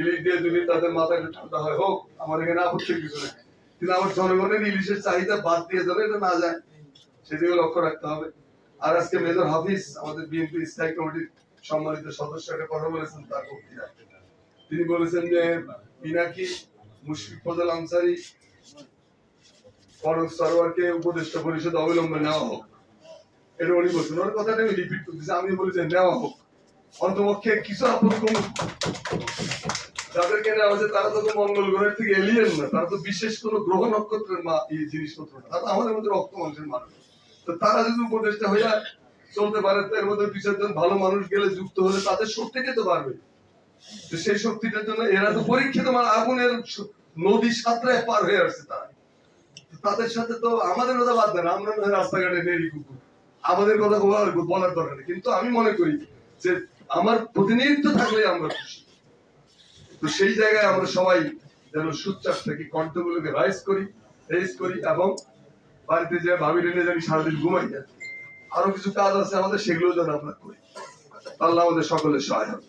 ইলিশ দিয়ে যদি তাদের মাথা ঠান্ডা হয়, হোক, আমার এখানে আপত্তির কিছু নেই। কিন্তু আমার জনগণের ইলিশের চাহিদা বাদ দিয়ে যাবে এটা না যায় সেদিকে লক্ষ্য রাখতে হবে। আর আজকে মেজর হাফিজ, আমাদের বিএনপি স্থায়ী কমিটির সম্মানিত কথা বলেছেন তার বক্তৃতায় তিনি বলেছেন যে, পিনাকি, মুশফিক ফজল আনসারি, ফরজ সরোয়ারকে উপদেষ্টা পরিষদ নেওয়া হোক। এটা উনি বলছেন। ওর কথাটা আমি রিপিট করতেছি। আমি বলি যে নেওয়া হোক। অন্তপক্ষে কিছু আপদ কমুক। তারা তো মঙ্গল গ্রহের থেকে এলিয়েন না, তারা তো বিশেষ কোন গ্রহ নক্ষত্রের মা এই জিনিসপত্র তারা আমাদের মধ্যে রক্ত মানুষ। তো তারা যদি উপদেষ্টা হইয়া চলতে পারে এর মধ্যে দুই চারজন ভালো মানুষ গেলে যুক্ত হলে তাদের শক্তিটা তো বাড়বে। তো সেই শক্তিটার জন্য এরা তো পরীক্ষিত আগুনের নদী সাঁতরায় পার হয়ে আসছে তারা। তাদের সাথে তো আমাদের কথা বাদ দেন, আমরা রাস্তাঘাটে নেড়ি কুকুর। আমাদের কথা বলার বলার দরকার নেই। কিন্তু আমি মনে করি যে আমার প্রতিনিধিত্ব থাকলে আমরা খুশি। তো সেই জায়গায় আমরা সবাই যেন সুচ্চার থাকি কণ্ঠগুলোকে রাইজ করি রেজ করি এবং বাড়িতে যে ভাবি রেনে জানি সারাদিন ঘুমাই যায় আরও কিছু কাজ আছে আমাদের সেগুলো যেন আমরা করি। আল্লাহ আমাদের সকলের সহায় হবে